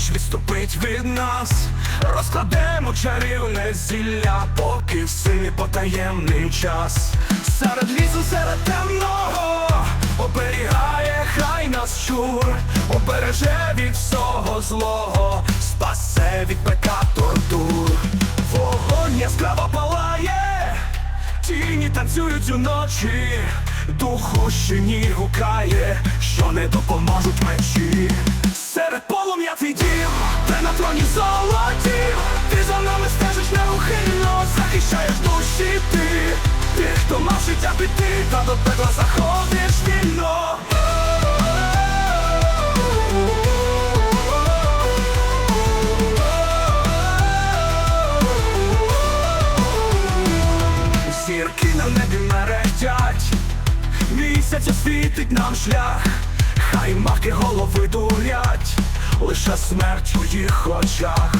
ніч відступить від нас, розкладемо чарівне зілля, поки в силі потаємний час. Серед лісу, серед темного оберігає, хай нас чур, обереже від всього злого, спасе від пека тортур, вогонь яскраво палає, тіні танцюють уночі. Духу ще ні гукає, що не допоможуть мечі. Серед полум'я твій дім, де на троні золоті, ти за нами стежиш неухильно, захищаєш душі ти, тих, хто мав життя піти, та до пекла заходиш вільно. Зірки на небі мерехтять, місяць освітить нам шлях, хай мавки голови дурять, лише смерть у їх очах.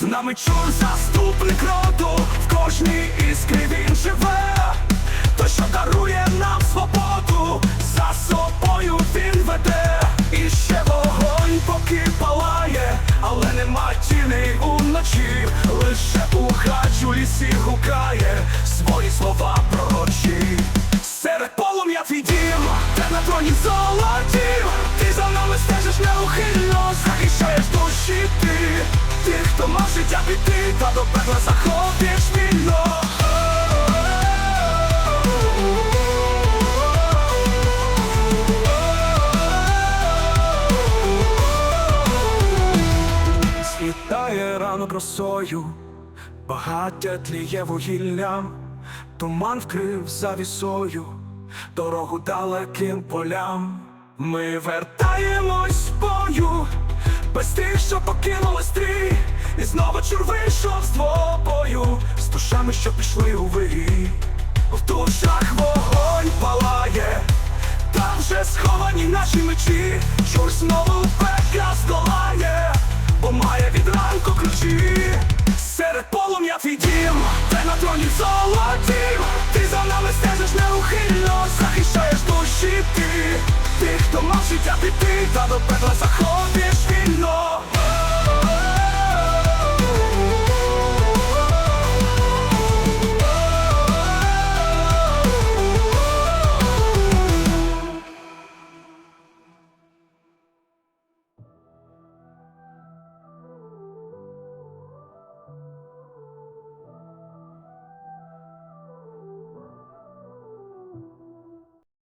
З нами чур заступник роду, в кожній іскрі він живе, той, що дарує нам життя піти, та до пекла заходиш вільно. Світає ранок росою, багаття тліє вугіллям, туман вкрив завісою, дорогу далеким полям. Ми вертаємось з бою, без тих, що покинули стрій, і знову чур вийшов з двобою, з душами, що пішли у вирій. В душах вогонь палає, там вже сховані наші мечі, чур знову пекла здолає, бо має від ранку ключі. Серед полум'я твій дім, де на троні золоті, ти за нами стежиш неухильно, захищаєш душі ти, тих, хто мав життя піти, та до пекла заходиш